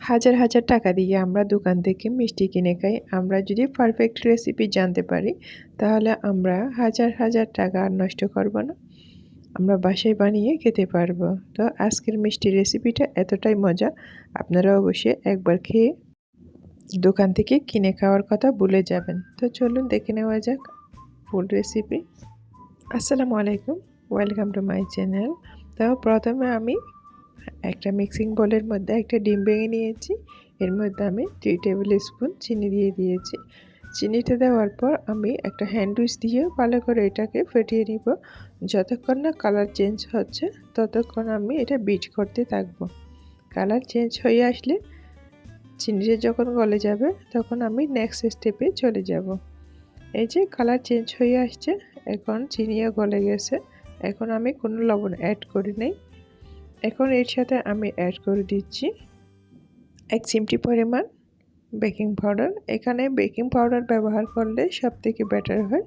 হাজার হাজার টাকা দিয়ে আমরা দোকান থেকে মিষ্টি কিনে খাই। আমরা যদি পারফেক্ট রেসিপি জানতে পারি, তাহলে আমরা হাজার হাজার টাকা আর নষ্ট করব না। আমরা বাসায় বানিয়ে খেতে পারব। তো আজকের মিষ্টি রেসিপিটা এতটাই মজা। আপনারা অবশ্যই একবার খেয়ে দোকান থেকে কিনে খাওয়ার কথা ভুলে যাবেন। তো চলুন দেখে নেওয়া যাক ফুল রেসিপি আসসালামু আলাইকুম। ওয়েলকাম টু মাই চ্যানেল তো প্রথমে আমি একটা মিক্সিং বলের মধ্যে একটা ডিম ভেঙে নিয়েছি। এর মধ্যে আমি থ্রি টেবিল স্পুন চিনি দিয়ে দিয়েছি। চিনিটা দেওয়ার পর আমি একটা হ্যান্ডউইচ দিয়ে ভালো করে এটাকে ফেটিয়ে নিব। যতক্ষণ না কালার চেঞ্জ হচ্ছে, ততক্ষণ আমি এটা বিট করতে থাকব। কালার চেঞ্জ হয়ে আসলে চিনিটা যখন গলে যাবে, তখন আমি নেক্সট স্টেপে চলে যাব। এই যে কালার চেঞ্জ হয়ে আসছে, এখন চিনিও গলে গেছে। এখন আমি কোনো লবণ অ্যাড করি নাই। এখন এর সাথে আমি অ্যাড করে দিচ্ছি এক চিমটি পরিমাণ বেকিং পাউডার এখানে বেকিং পাউডার ব্যবহার করলে সব থেকে বেটার হয়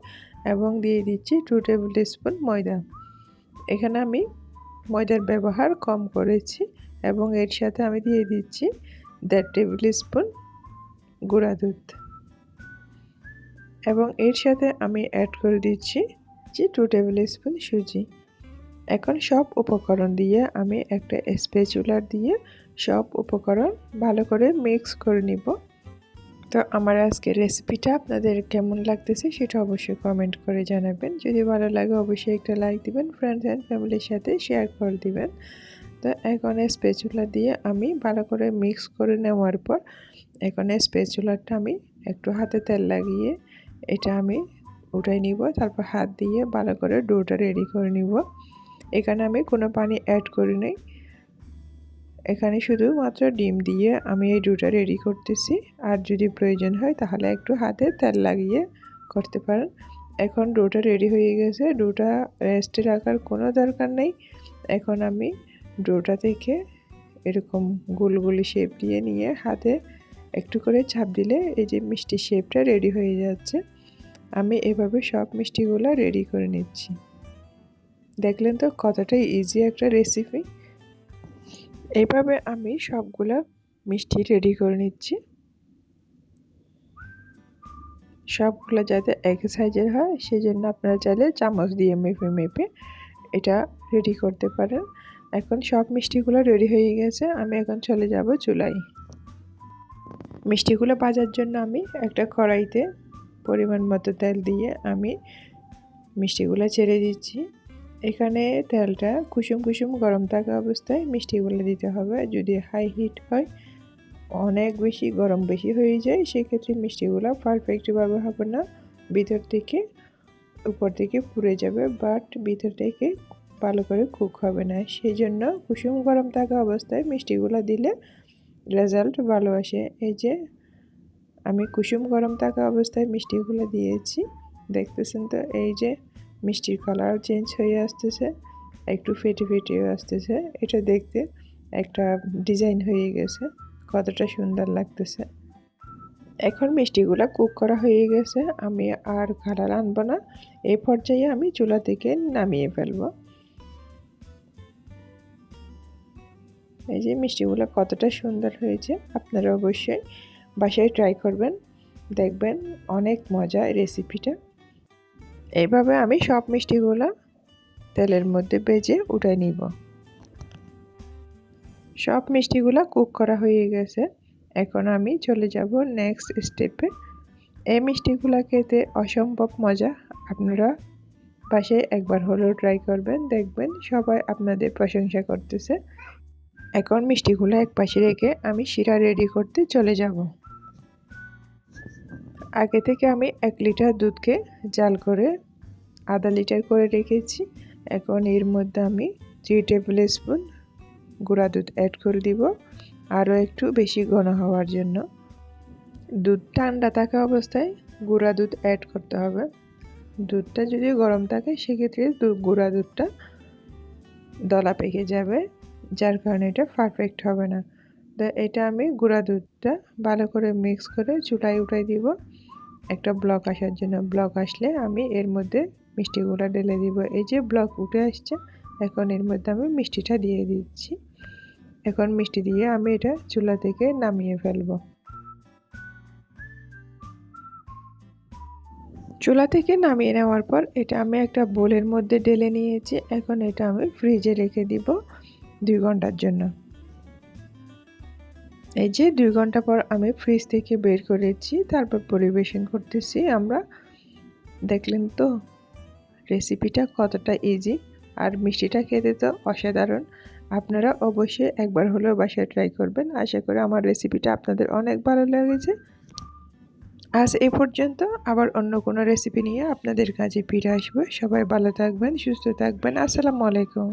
এবং দিয়ে দিচ্ছি টু টেবিল স্পুন ময়দা। এখানে আমি ময়দার ব্যবহার কম করেছি এবং এর সাথে আমি দিয়ে দিচ্ছি দেড় টেবিল স্পুন গুঁড়া দুধ। এবং এর সাথে আমি অ্যাড করে দিচ্ছি যে টু টেবিল স্পুন সুজি। এখন সব উপকরণ দিয়ে আমি একটা স্পেচুলার দিয়ে সব উপকরণ ভালো করে মিক্স করে নিব। তো আমার আজকের রেসিপিটা আপনাদের কেমন লাগতেছে সেটা অবশ্যই কমেন্ট করে জানাবেন। যদি ভালো লাগে অবশ্যই একটা লাইক দিবেন ফ্রেন্ডস অ্যান্ড ফ্যামিলির সাথে শেয়ার করে দিবেন। তো এখন স্পেচুলা দিয়ে আমি ভালো করে মিক্স করে নেওয়ার পর এখন স্পেচুলারটা আমি একটু হাতে তেল লাগিয়ে এটা আমি উঠাই নিব, তারপর হাত দিয়ে ভালো করে ডোটা রেডি করে নিব। এখানে আমি কোনো পানি অ্যাড করি নাই। এখানে শুধুমাত্র ডিম দিয়ে আমি এই ডোটা রেডি করতেছি। আর যদি প্রয়োজন হয় তাহলে একটু হাতে তেল লাগিয়ে করতে পারেন। এখন ডোটা রেডি হয়ে গেছে। ডোটা রেস্টে রাখার কোনো দরকার নেই। এখন আমি ডোটা থেকে এরকম গোলগুলি শেপ দিয়ে নিয়ে হাতে একটু করে চাপ দিলে এই যে মিষ্টি শেপটা রেডি হয়ে যাচ্ছে। আমি এভাবে সব মিষ্টিগুলো রেডি করে নিচ্ছি। দেখলেন তো কতটাই ইজি একটা রেসিপি এইভাবে আমি সবগুলো মিষ্টি রেডি করে নিচ্ছি। সবগুলো যাতে এক সাইজের হয় সেই জন্য আপনারা চাইলে চামচ দিয়ে মেপে মেপে এটা রেডি করতে পারেন। এখন সব মিষ্টিগুলো রেডি হয়ে গেছে, আমি এখন চলে যাব চুলাই মিষ্টিগুলো ভাজার জন্য আমি একটা কড়াইতে পরিমাণ মতো তেল দিয়ে আমি মিষ্টিগুলো ছেড়ে দিচ্ছি। এখানে তেলটা কুসুম কুসুম গরম থাকা অবস্থায় মিষ্টিগুলো দিতে হবে। যদি হাই হিট হয়, অনেক বেশি, গরম বেশি হয়ে যায়, সেক্ষেত্রে মিষ্টিগুলো পারফেক্টভাবে হবে না। ভিতর থেকে উপর থেকে পুড়ে যাবে বাট ভিতর থেকে ভালো করে কুক হবে না। সেই জন্য কুসুম গরম থাকা অবস্থায় মিষ্টিগুলো দিলে রেজাল্ট ভালো আসে। এই যে আমি কুসুম গরম থাকা অবস্থায় মিষ্টিগুলো দিয়েছি, দেখতেছেন তো? এই যে মিষ্টির কালার চেঞ্জ হয়ে আসতেছে, একটু ফেটে ফেটেও আসতেছে। এটা দেখতে একটা ডিজাইন হয়ে গেছে, কতটা সুন্দর লাগতেছে। এখন মিষ্টিগুলো কুক করা হয়ে গেছে, আমি আর কালার আনব না এই পর্যায়ে আমি চুলা থেকে নামিয়ে ফেলব। এই যে মিষ্টিগুলো কতটা সুন্দর হয়েছে, আপনারা অবশ্যই বাসায় ট্রাই করবেন, দেখবেন অনেক মজা রেসিপিটা এইভাবে আমি সব মিষ্টিগুলো তেলের মধ্যে বেজে উঠে নিব। সব মিষ্টিগুলো কুক করা হয়ে গেছে। এখন আমি চলে যাব নেক্সট স্টেপে এই মিষ্টিগুলো খেতে অসম্ভব মজা। আপনারা বাসায় একবার হলেও ট্রাই করবেন। দেখবেন সবাই আপনাদের প্রশংসা করতেছে। এখন মিষ্টিগুলো এক পাশে রেখে আমি শিরা রেডি করতে চলে যাব। আগে থেকে আমি এক লিটার দুধকে জাল করে, আধা লিটার করে রেখেছি। এখন এর মধ্যে আমি থ্রি টেবিল স্পুন গুঁড়া দুধ অ্যাড করে দিব। আরও একটু বেশি ঘন হওয়ার জন্য। দুধ ঠান্ডা থাকা অবস্থায় গুঁড়া দুধ অ্যাড করতে হবে। দুধটা যদি গরম থাকে, সেক্ষেত্রে গুঁড়া দুধটা দলা পেকে যাবে, যার কারণে এটা পারফেক্ট হবে না। তো এটা আমি গুঁড়া দুধটা ভালো করে মিক্স করে চুলায় উঠাই দিব। একটা ব্লক আসার জন্য। ব্লক আসলে আমি এর মধ্যে মিষ্টিগুলো ঢেলে দিব। এই যে ব্লক উঠে আসছে, এখন এর মধ্যে আমি মিষ্টিটা দিয়ে দিচ্ছি। এখন মিষ্টি দিয়ে আমি এটা চুলা থেকে নামিয়ে ফেলব। চুলা থেকে নামিয়ে নেওয়ার পর এটা আমি একটা বোলের মধ্যে ঢেলে নিয়েছি। এখন এটা আমি ফ্রিজে রেখে দিব দুই ঘণ্টার জন্য। এই যে দুই ঘণ্টা পর আমি ফ্রিজ থেকে বের করেছি, তারপর পরিবেশন করতেছি। আমরা দেখলেন তো রেসিপিটা কতটা ইজি আর মিষ্টিটা খেতে তো অসাধারণ। আপনারা অবশ্যই একবার হলেও বাসায় ট্রাই করবেন। আশা করি আমার রেসিপিটা আপনাদের অনেক ভালো লেগেছে। আজ এ পর্যন্ত আবার অন্য কোনো রেসিপি নিয়ে আপনাদের কাছে ফিরে আসব। সবাই ভালো থাকবেন, সুস্থ থাকবেন। আসসালামু আলাইকুম।